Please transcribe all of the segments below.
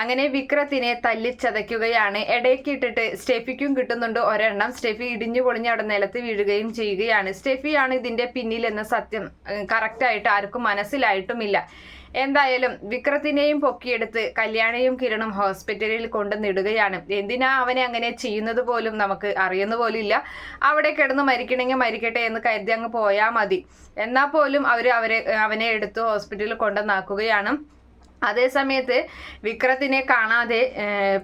അങ്ങനെ വിക്രത്തിനെ തല്ലിച്ചതയ്ക്കുകയാണ് ഇടയ്ക്ക് ഇട്ടിട്ട് സ്റ്റെഫിക്കും കിട്ടുന്നുണ്ട് ഒരെണ്ണം. സ്റ്റെഫി ഇടിഞ്ഞു പൊളിഞ്ഞ് അവിടെ നിലത്ത് വീഴുകയും ചെയ്യുകയാണ്. സ്റ്റെഫിയാണ് ഇതിന്റെ പിന്നിൽ എന്ന സത്യം കറക്റ്റായിട്ട് ആർക്കും മനസ്സിലായിട്ടുമില്ല. എന്തായാലും വിക്രത്തിനെയും പൊക്കിയെടുത്ത് കല്യാണിയും കിരണും ഹോസ്പിറ്റലിൽ കൊണ്ടുവന്നിടുകയാണ്. എന്തിനാ അവനെ അങ്ങനെ ചെയ്യുന്നത് പോലും നമുക്ക് അറിയുന്ന പോലില്ല അവിടെ കിടന്ന് മരിക്കണമെങ്കിൽ മരിക്കട്ടെ എന്ന് കരുതി അങ്ങ് പോയാൽ മതി. എന്നാൽ പോലും അവർ അവരെ അവനെ എടുത്ത് ഹോസ്പിറ്റലിൽ കൊണ്ടുവന്നാക്കുകയാണ്. അതേ സമയത്ത് വിക്രത്തിനെ കാണാതെ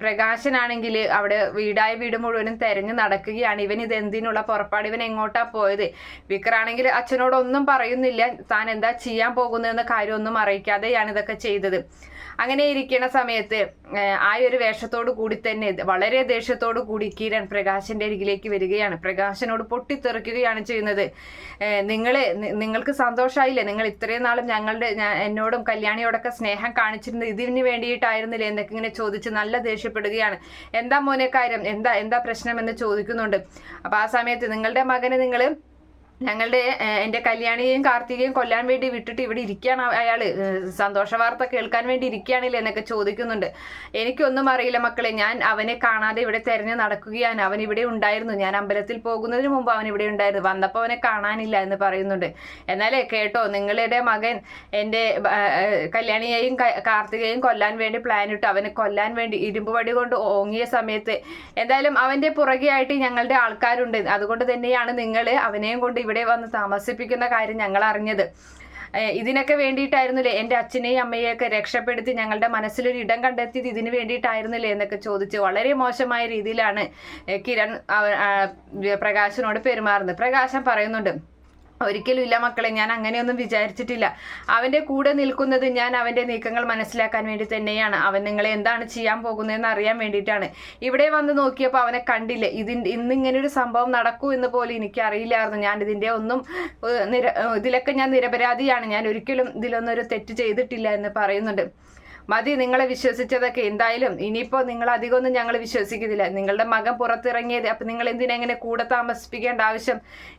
പ്രകാശനാണെങ്കിൽ അവിടെ വീടായ വീട് മുഴുവനും തെരഞ്ഞു നടക്കുകയാണ്. ഇവൻ ഇത് എന്തിനുള്ള പുറപ്പാട്? ഇവൻ എങ്ങോട്ടാ പോയത്? വിക്രാണെങ്കിൽ അച്ഛനോടൊന്നും പറയുന്നില്ല. താൻ എന്താ ചെയ്യാൻ പോകുന്നതെന്ന കാര്യമൊന്നും അറിയിക്കാതെയാണ് ഇതൊക്കെ ചെയ്തത്. അങ്ങനെ ഇരിക്കുന്ന സമയത്ത് ആ ഒരു വേഷത്തോട് കൂടി തന്നെ വളരെ ദേഷ്യത്തോടു കൂടി കിരൺ പ്രകാശന്റെ അരികിലേക്ക് വരികയാണ്. പ്രകാശനോട് പൊട്ടിത്തെറിക്കുകയാണ് ചെയ്യുന്നത്. നിങ്ങളെ നിങ്ങൾക്ക് സന്തോഷമായില്ലേ നിങ്ങൾ ഇത്രയും നാളും ഞങ്ങളുടെ എന്നോടും കല്യാണിയോടൊക്കെ സ്നേഹം കാണിച്ചിരുന്നത് ഇതിന് വേണ്ടിയിട്ടായിരുന്നില്ലേ എന്നൊക്കെ ഇങ്ങനെ ചോദിച്ച് നല്ല ദേഷ്യപ്പെടുകയാണ്. എന്താ മോനെ കാര്യം? എന്താ എന്താ പ്രശ്നം എന്ന് ചോദിക്കുന്നുണ്ട്. അപ്പൊ ആ സമയത്ത് നിങ്ങളുടെ മകനെ നിങ്ങൾ ഞങ്ങളുടെ എന്റെ കല്യാണിയെയും കാർത്തികയും കൊല്ലാൻ വേണ്ടി വിട്ടിട്ട് ഇവിടെ ഇരിക്കുകയാണ് അയാൾ സന്തോഷ വാർത്ത കേൾക്കാൻ വേണ്ടി ഇരിക്കുകയാണില്ലേ എന്നൊക്കെ ചോദിക്കുന്നുണ്ട്. എനിക്കൊന്നും അറിയില്ല മക്കളെ. ഞാൻ അവനെ കാണാതെ ഇവിടെ തെരഞ്ഞു നടക്കുകയാണ്. അവൻ ഇവിടെ ഉണ്ടായിരുന്നു. ഞാൻ അമ്പലത്തിൽ പോകുന്നതിന് മുമ്പ് അവൻ ഇവിടെ ഉണ്ടായിരുന്നു. വന്നപ്പോൾ അവനെ കാണാനില്ല എന്ന് പറയുന്നുണ്ട്. എന്നാലേ കേട്ടോ നിങ്ങളുടെ മകൻ എന്റെ കല്യാണിയെയും കാർത്തികയെയും കൊല്ലാൻ വേണ്ടി പ്ലാൻ ഇട്ടു. അവനെ കൊല്ലാൻ വേണ്ടി ഇരുമ്പ് വടി കൊണ്ട് ഓങ്ങിയ സമയത്ത് എന്തായാലും അവന്റെ പുറകെയായിട്ട് ഞങ്ങളുടെ ആൾക്കാരുണ്ട്. അതുകൊണ്ട് തന്നെയാണ് നിങ്ങൾ അവനെയും കൊണ്ട് ഇവിടെ വന്ന് താമസിപ്പിക്കുന്ന കാര്യം ഞങ്ങൾ അറിഞ്ഞത് ഇതിനൊക്കെ വേണ്ടിയിട്ടായിരുന്നില്ലേ? എന്റെ അച്ഛനെയും അമ്മയെയൊക്കെ രക്ഷപ്പെടുത്തി ഞങ്ങളുടെ മനസ്സിലൊരു ഇടം കണ്ടെത്തിയത് ഇതിന് വേണ്ടിയിട്ടായിരുന്നില്ലേ എന്നൊക്കെ ചോദിച്ച് വളരെ മോശമായ രീതിയിലാണ് കിരൺ പ്രകാശനോട് പെരുമാറുന്നത്. പ്രകാശൻ പറയുന്നുണ്ട് ഒരിക്കലും ഇല്ല മക്കളെ ഞാൻ അങ്ങനെയൊന്നും വിചാരിച്ചിട്ടില്ല. അവന്റെ കൂടെ നിൽക്കുന്നത് ഞാൻ അവന്റെ നീക്കങ്ങൾ മനസ്സിലാക്കാൻ വേണ്ടി തന്നെയാണ്. അവൻ നിങ്ങളെ എന്താണ് ചെയ്യാൻ പോകുന്നതെന്ന് അറിയാൻ വേണ്ടിയിട്ടാണ്. ഇവിടെ വന്ന് നോക്കിയപ്പോൾ അവനെ കണ്ടില്ല? ഇതിന്റെ ഇന്നിങ്ങനെ ഒരു സംഭവം നടക്കൂ എന്ന് പോലും എനിക്ക് അറിയില്ലായിരുന്നു ഞാൻ ഇതിന്റെ ഒന്നും നിര ഇതിലൊക്കെ ഞാൻ നിരപരാധിയാണ്. ഞാൻ ഒരിക്കലും ഇതിലൊന്നും ഒരു തെറ്റ് ചെയ്തിട്ടില്ല എന്ന് പറയുന്നുണ്ട്. മതി നിങ്ങളെ വിശ്വസിച്ചതൊക്കെ. എന്തായാലും ഇനിയിപ്പോൾ നിങ്ങൾ അധികമൊന്നും ഞങ്ങൾ വിശ്വസിക്കുന്നില്ല. നിങ്ങളുടെ മകൻ പുറത്തിറങ്ങിയത് അപ്പം നിങ്ങൾ എന്തിനെങ്ങനെ കൂടെ താമസിപ്പിക്കേണ്ട ആവശ്യം?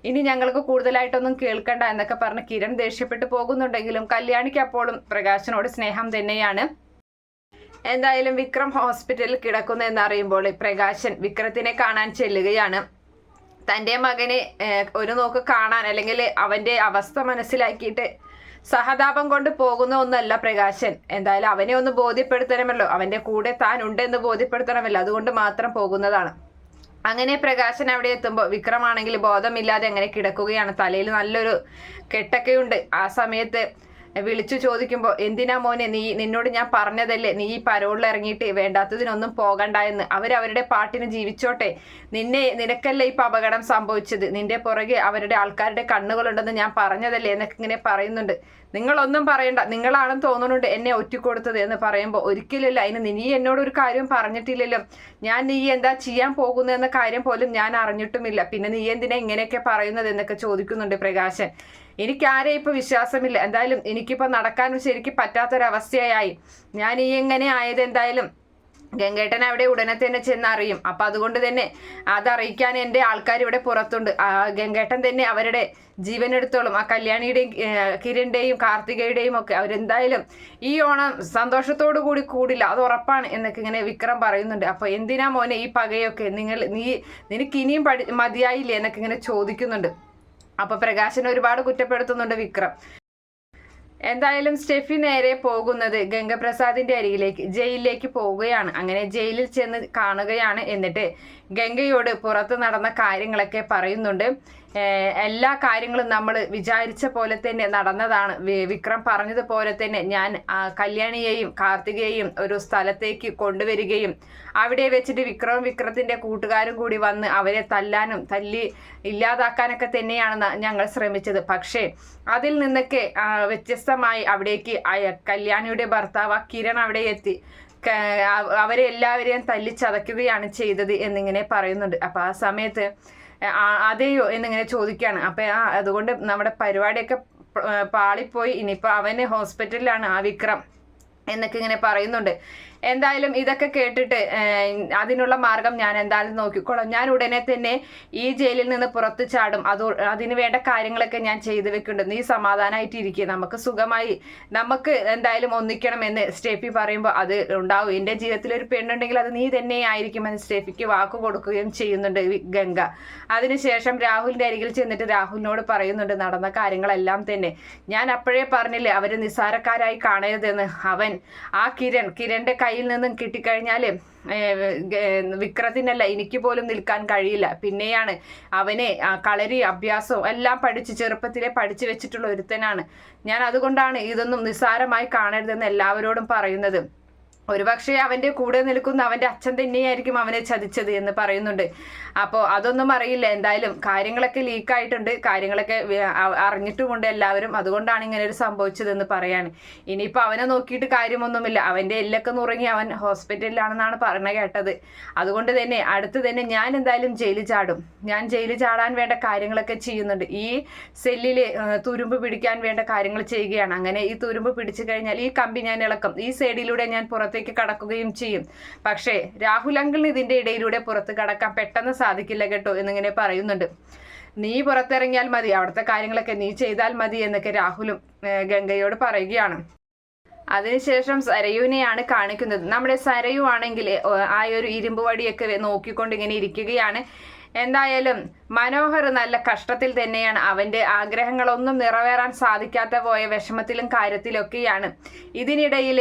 ഇനി ഞങ്ങൾക്ക് കൂടുതലായിട്ടൊന്നും കേൾക്കണ്ട എന്നൊക്കെ പറഞ്ഞ് കിരൺ ദേഷ്യപ്പെട്ടു പോകുന്നുണ്ടെങ്കിലും കല്യാണിക്ക് അപ്പോഴും പ്രകാശനോട് സ്നേഹം തന്നെയാണ്. എന്തായാലും വിക്രം ഹോസ്പിറ്റലിൽ കിടക്കുന്നു എന്നറിയുമ്പോൾ പ്രകാശൻ വിക്രത്തിനെ കാണാൻ ചെല്ലുകയാണ്. തന്റെ മകനെ ഒരു നോക്ക് കാണാൻ അല്ലെങ്കിൽ അവന്റെ അവസ്ഥ മനസ്സിലാക്കിയിട്ട് സഹതാപം കൊണ്ട് പോകുന്ന ഒന്നല്ല പ്രകാശൻ. എന്തായാലും അവനെ ഒന്ന് ബോധ്യപ്പെടുത്തണമല്ലോ. അവന്റെ കൂടെ താൻ ഉണ്ടെന്ന് ബോധ്യപ്പെടുത്തണമല്ലോ. അതുകൊണ്ട് മാത്രം പോകുന്നതാണ്. അങ്ങനെ പ്രകാശൻ അവിടെ എത്തുമ്പോൾ വിക്രമാണെങ്കിൽ ബോധമില്ലാതെ അങ്ങനെ കിടക്കുകയാണ്. തലയിൽ നല്ലൊരു കെട്ടൊക്കെയുണ്ട്. ആ സമയത്ത് വിളിച്ചു ചോദിക്കുമ്പോൾ എന്തിനാ മോനെ നീ നിന്നോട് ഞാൻ പറഞ്ഞതല്ലേ? നീ ഈ പരോളിൽ ഇറങ്ങിയിട്ട് വേണ്ടാത്തതിനൊന്നും പോകണ്ട എന്ന്. അവരവരുടെ പാട്ടിന് ജീവിച്ചോട്ടെ. നിന്നെ നിനക്കല്ലേ ഇപ്പൊ അപകടം സംഭവിച്ചത്? നിന്റെ പുറകെ അവരുടെ ആൾക്കാരുടെ കണ്ണുകളുണ്ടെന്ന് ഞാൻ പറഞ്ഞതല്ലേ? എന്നൊക്കെ ഇങ്ങനെ പറയുന്നുണ്ട്. നിങ്ങളൊന്നും പറയണ്ട. നിങ്ങളാണെന്ന് തോന്നുന്നുണ്ട് എന്നെ ഒറ്റിക്കൊടുത്തത് എന്ന് പറയുമ്പോൾ ഒരിക്കലില്ല അതിന് നീ എന്നോട് ഒരു കാര്യം പറഞ്ഞിട്ടില്ലല്ലോ. ഞാൻ നീ എന്താ ചെയ്യാൻ പോകുന്നതെന്ന കാര്യം പോലും ഞാൻ അറിഞ്ഞിട്ടുമില്ല. പിന്നെ നീ എന്തിനാ ഇങ്ങനെയൊക്കെ പറയുന്നത്? എന്നൊക്കെ ചോദിക്കുന്നുണ്ട് പ്രകാശൻ. എനിക്ക് ആരെയും ഇപ്പൊ വിശ്വാസമില്ല. എന്തായാലും എനിക്കിപ്പോ നടക്കാനും ശരിക്കും പറ്റാത്തൊരവസ്ഥയായി. ഞാൻ ഈ എങ്ങനെ ആയത് എന്തായാലും ഗംഗേട്ടൻ അവിടെ ഉടനെ തന്നെ ചെന്ന് അറിയും അപ്പൊ അതുകൊണ്ട് തന്നെ അതറിയിക്കാൻ എന്റെ ആൾക്കാർ ഇവിടെ പുറത്തുണ്ട്. ഗംഗേട്ടൻ തന്നെ അവരുടെ ജീവൻ എടുത്തോളും ആ കല്യാണിയുടെയും കിരണിന്റെയും കാർത്തികയുടെയും ഒക്കെ അവരെന്തായാലും ഈ ഓണം സന്തോഷത്തോടു കൂടി കൂടില്ല. അത് ഉറപ്പാണ് എന്നൊക്കെ ഇങ്ങനെ വിക്രം പറയുന്നുണ്ട്. അപ്പൊ എന്തിനാ മോനെ ഈ പകയൊക്കെ? നിങ്ങൾ നീ നിനക്ക് ഇനിയും പഠി മതിയായില്ലേ എന്നൊക്കെ ഇങ്ങനെ ചോദിക്കുന്നുണ്ട്. അപ്പൊ പ്രകാശൻ ഒരുപാട് കുറ്റപ്പെടുത്തുന്നുണ്ട് വിക്രം. എന്തായാലും സ്റ്റെഫി നേരെ പോകുന്നത് ഗംഗപ്രസാദിന്റെ അരികിലേക്ക് ജയിലിലേക്ക് പോവുകയാണ്. അങ്ങനെ ജയിലിൽ ചെന്ന് കാണുകയാണ്. എന്നിട്ട് ഗംഗയോട് പുറത്ത് നടന്ന കാര്യങ്ങളൊക്കെ പറയുന്നുണ്ട്. എല്ലാ കാര്യങ്ങളും നമ്മൾ വിചാരിച്ച പോലെ തന്നെ നടന്നതാണ്. വിക്രം പറഞ്ഞതുപോലെ തന്നെ ഞാൻ കല്യാണിയെയും കാർത്തികയെയും ഒരു സ്ഥലത്തേക്ക് കൊണ്ടുവരികയും അവിടെ വെച്ചിട്ട് വിക്രവും വിക്രത്തിന്റെ കൂട്ടുകാരും കൂടി വന്ന് അവരെ തല്ലാനും തല്ലി ഇല്ലാതാക്കാനൊക്കെ തന്നെയാണ് ഞങ്ങൾ ശ്രമിച്ചത്. പക്ഷേ അതിൽ നിന്നൊക്കെ വ്യത്യസ്തമായി അവിടേക്ക് കല്യാണിയുടെ ഭർത്താവ് കിരൺ അവിടെ എത്തി. അവരെ എല്ലാവരെയും തല്ലിച്ചതയ്ക്കുകയാണ് ചെയ്തത് എന്നിങ്ങനെ പറയുന്നുണ്ട്. അപ്പൊ ആ സമയത്ത് അതെയോ എന്നിങ്ങനെ ചോദിക്കുകയാണ് അപ്പൊ ആ അതുകൊണ്ട് നമ്മുടെ പരിപാടിയൊക്കെ പാളിപ്പോയി. ഇനിയിപ്പോ അവന് ഹോസ്പിറ്റലിലാണ് ആ വിക്രം എന്നൊക്കെ ഇങ്ങനെ പറയുന്നുണ്ട്. എന്തായാലും ഇതൊക്കെ കേട്ടിട്ട് അതിനുള്ള മാർഗം ഞാൻ എന്തായാലും നോക്കിക്കോളാം. ഞാൻ ഉടനെ തന്നെ ഈ ജയിലിൽ നിന്ന് പുറത്തു ചാടും. അത് അതിന് വേണ്ട കാര്യങ്ങളൊക്കെ ഞാൻ ചെയ്തു വെക്കുന്നുണ്ട്. നീ സമാധാനമായിട്ട് ഇരിക്കുക നമുക്ക് സുഖമായി നമുക്ക് എന്തായാലും ഒന്നിക്കണം എന്ന് സ്റ്റേഫി പറയുമ്പോൾ അത് ഉണ്ടാവും. എന്റെ ജീവിതത്തിൽ ഒരു പെണ്ണുണ്ടെങ്കിൽ അത് നീ തന്നെ ആയിരിക്കുമെന്ന് സ്റ്റേഫിക്ക് വാക്ക് കൊടുക്കുകയും ചെയ്യുന്നുണ്ട് ഗംഗ. അതിനുശേഷം രാഹുലിന്റെ അരികിൽ ചെന്നിട്ട് രാഹുലിനോട് പറയുന്നുണ്ട് നടന്ന കാര്യങ്ങളെല്ലാം തന്നെ. ഞാൻ അപ്പോഴേ പറഞ്ഞില്ലേ അവർ നിസ്സാരക്കാരായി കാണരുതെന്ന്. അവൻ ആ കിരൺ കിരണിന്റെ കയ്യിൽ നിന്നും ഗ- വിക്രത്തിനല്ല എനിക്ക് പോലും നിൽക്കാൻ കഴിയില്ല. പിന്നെയാണ് അവനെ കളരി അഭ്യാസവും എല്ലാം പഠിച്ച് ചെറുപ്പത്തിലെ പഠിച്ചു വെച്ചിട്ടുള്ള ഒരുത്തനാണ്. ഞാൻ അതുകൊണ്ടാണ് ഇതൊന്നും നിസ്സാരമായി കാണരുതെന്ന് എല്ലാവരോടും പറയുന്നത്. ഒരുപക്ഷെ അവന്റെ കൂടെ നിൽക്കുന്ന അവന്റെ അച്ഛൻ തന്നെയായിരിക്കും അവനെ ചതിച്ചത് എന്ന് പറയുന്നുണ്ട്. അപ്പോൾ അതൊന്നും അറിയില്ല. എന്തായാലും കാര്യങ്ങളൊക്കെ ലീക്കായിട്ടുണ്ട് കാര്യങ്ങളൊക്കെ അറിഞ്ഞിട്ടുമുണ്ട് എല്ലാവരും. അതുകൊണ്ടാണ് ഇങ്ങനെ ഒരു സംഭവിച്ചതെന്ന് പറയാണ്. ഇനിയിപ്പോൾ അവനെ നോക്കിയിട്ട് കാര്യമൊന്നുമില്ല. അവന്റെ എല്ലൊക്കെ നുറങ്ങി അവൻ ഹോസ്പിറ്റലിലാണെന്നാണ് പറഞ്ഞ കേട്ടത്. അതുകൊണ്ട് തന്നെ അടുത്ത് തന്നെ ഞാൻ എന്തായാലും ജയിലിൽ ചാടും. ഞാൻ ജയിലിൽ ചാടാൻ വേണ്ട കാര്യങ്ങളൊക്കെ ചെയ്യുന്നുണ്ട്. ഈ സെല്ലിൽ തുരുമ്പ് പിടിക്കാൻ വേണ്ട കാര്യങ്ങൾ ചെയ്യുകയാണ്. അങ്ങനെ ഈ തുരുമ്പ് പിടിച്ചു കഴിഞ്ഞാൽ ഈ കമ്പി ഞാൻ ഇളക്കും. ഈ സൈഡിലൂടെ ഞാൻ പുറത്തേക്ക് കടക്കുകയും ചെയ്യും. പക്ഷേ രാഹുൽ അങ്കിളിന് ഇതിന്റെ ഇടയിലൂടെ പുറത്ത് കടക്കാൻ പെട്ടെന്ന് സാധിക്കില്ല കേട്ടോ എന്നിങ്ങനെ പറയുന്നുണ്ട്. നീ പുറത്തിറങ്ങിയാൽ മതി അവിടുത്തെ കാര്യങ്ങളൊക്കെ നീ ചെയ്താൽ മതി എന്നൊക്കെ രാഹുലും ഗംഗയോട് പറയുകയാണ്. അതിനുശേഷം സരയുവിനെയാണ് കാണിക്കുന്നത്. നമ്മുടെ സരയു ആണെങ്കിൽ ആ ഒരു ഇരുമ്പ് വടിയൊക്കെ നോക്കിക്കൊണ്ട് ഇങ്ങനെ ഇരിക്കുകയാണ്. എന്തായാലും മനോഹർ നല്ല കഷ്ടത്തിൽ തന്നെയാണ്. അവന്റെ ആഗ്രഹങ്ങളൊന്നും നിറവേറാൻ സാധിക്കാത്ത പോയ വിഷമത്തിലും കാര്യത്തിലൊക്കെയാണ്. ഇതിനിടയിൽ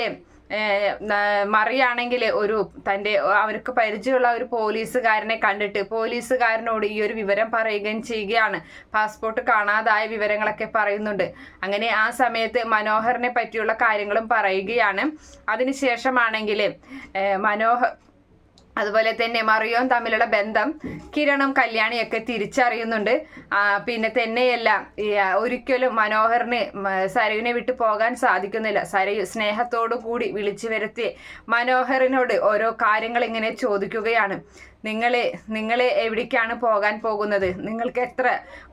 മറിയാണെങ്കിൽ ഒരു തന്റെ അവർക്ക് പരിചയമുള്ള ഒരു പോലീസുകാരനെ കണ്ടിട്ട് പോലീസുകാരനോട് ഈ ഒരു വിവരം പറയുകയും ചെയ്യുകയാണ്. പാസ്പോർട്ട് കാണാതായ വിവരങ്ങളൊക്കെ പറയുന്നുണ്ട്. അങ്ങനെ ആ സമയത്ത് മനോഹറിനെ പറ്റിയുള്ള കാര്യങ്ങളും പറയുകയാണ്. അതിനുശേഷമാണെങ്കിൽ മനോഹർ അതുപോലെ തന്നെ മറിയോൻ തമ്മിലുള്ള ബന്ധം കിരണും കല്യാണിയൊക്കെ തിരിച്ചറിയുന്നുണ്ട്. പിന്നെ തന്നെയല്ല ഒരിക്കലും മനോഹറിന് സരയുവിനെ വിട്ടു പോകാൻ സാധിക്കുന്നില്ല. സരയു സ്നേഹത്തോടു കൂടി വിളിച്ചു വരുത്തി മനോഹറിനോട് ഓരോ കാര്യങ്ങൾ ഇങ്ങനെ ചോദിക്കുകയാണ്. നിങ്ങളെ നിങ്ങളെ എവിടേക്കാണ് പോകാൻ പോകുന്നത്? നിങ്ങൾക്ക് എത്ര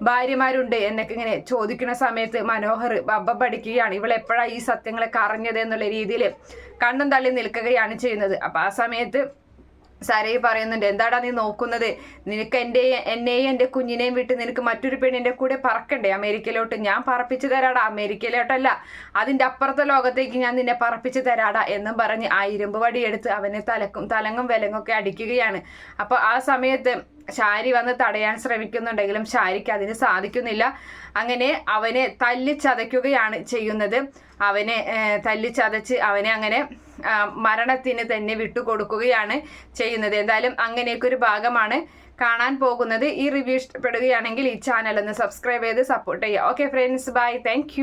ഭാര്യമാരുണ്ട് എന്നൊക്കെ ഇങ്ങനെ ചോദിക്കുന്ന സമയത്ത് മനോഹർ ബബ്ബ പഠിക്കുകയാണ്. ഇവൾ എപ്പോഴാണ് ഈ സത്യങ്ങളൊക്കെ അറിഞ്ഞത് എന്നുള്ള രീതിയിൽ കണ്ണും തള്ളി നിൽക്കുകയാണ് ചെയ്യുന്നത്. അപ്പം ആ സമയത്ത് സരയി പറയുന്നുണ്ട് എന്താടാ നീ നോക്കുന്നത്? നിനക്ക് എന്റെ എന്നെയും എന്റെ കുഞ്ഞിനെയും വിട്ട് നിനക്ക് മറ്റൊരു പെണ്ണിന്റെ കൂടെ പറക്കണ്ടേ? അമേരിക്കയിലോട്ട് ഞാൻ പറപ്പിച്ചു തരാടാ. അമേരിക്കയിലോട്ടല്ല അതിന്റെ അപ്പുറത്തെ ലോകത്തേക്ക് ഞാൻ നിന്നെ പറപ്പിച്ചു തരാടാ എന്നും പറഞ്ഞ് ആ ഇരുമ്പ് വടിയെടുത്ത് അവനെ തലക്കും തലങ്ങും വിലങ്ങൊക്കെ അടിക്കുകയാണ്. അപ്പോൾ ആ സമയത്ത് ഷാരി വന്ന് തടയാൻ ശ്രമിക്കുന്നുണ്ടെങ്കിലും ഷാരിക്ക് അതിന് സാധിക്കുന്നില്ല. അങ്ങനെ അവനെ തല്ലിച്ചതയ്ക്കുകയാണ് ചെയ്യുന്നത്. അവനെ തല്ലിച്ചതച്ച് അവനെ അങ്ങനെ മരണത്തിന് തന്നെ വിട്ടുകൊടുക്കുകയാണ് ചെയ്യുന്നത്. എന്തായാലും അങ്ങനെയൊക്കെ ഒരു ഭാഗമാണ് കാണാൻ പോകുന്നത്. ഈ റിവ്യൂ ഇഷ്ടപ്പെടുകയാണെങ്കിൽ ഈ ചാനൽ ഒന്ന് സബ്സ്ക്രൈബ് ചെയ്ത് സപ്പോർട്ട് ചെയ്യുക. Okay friends bye thank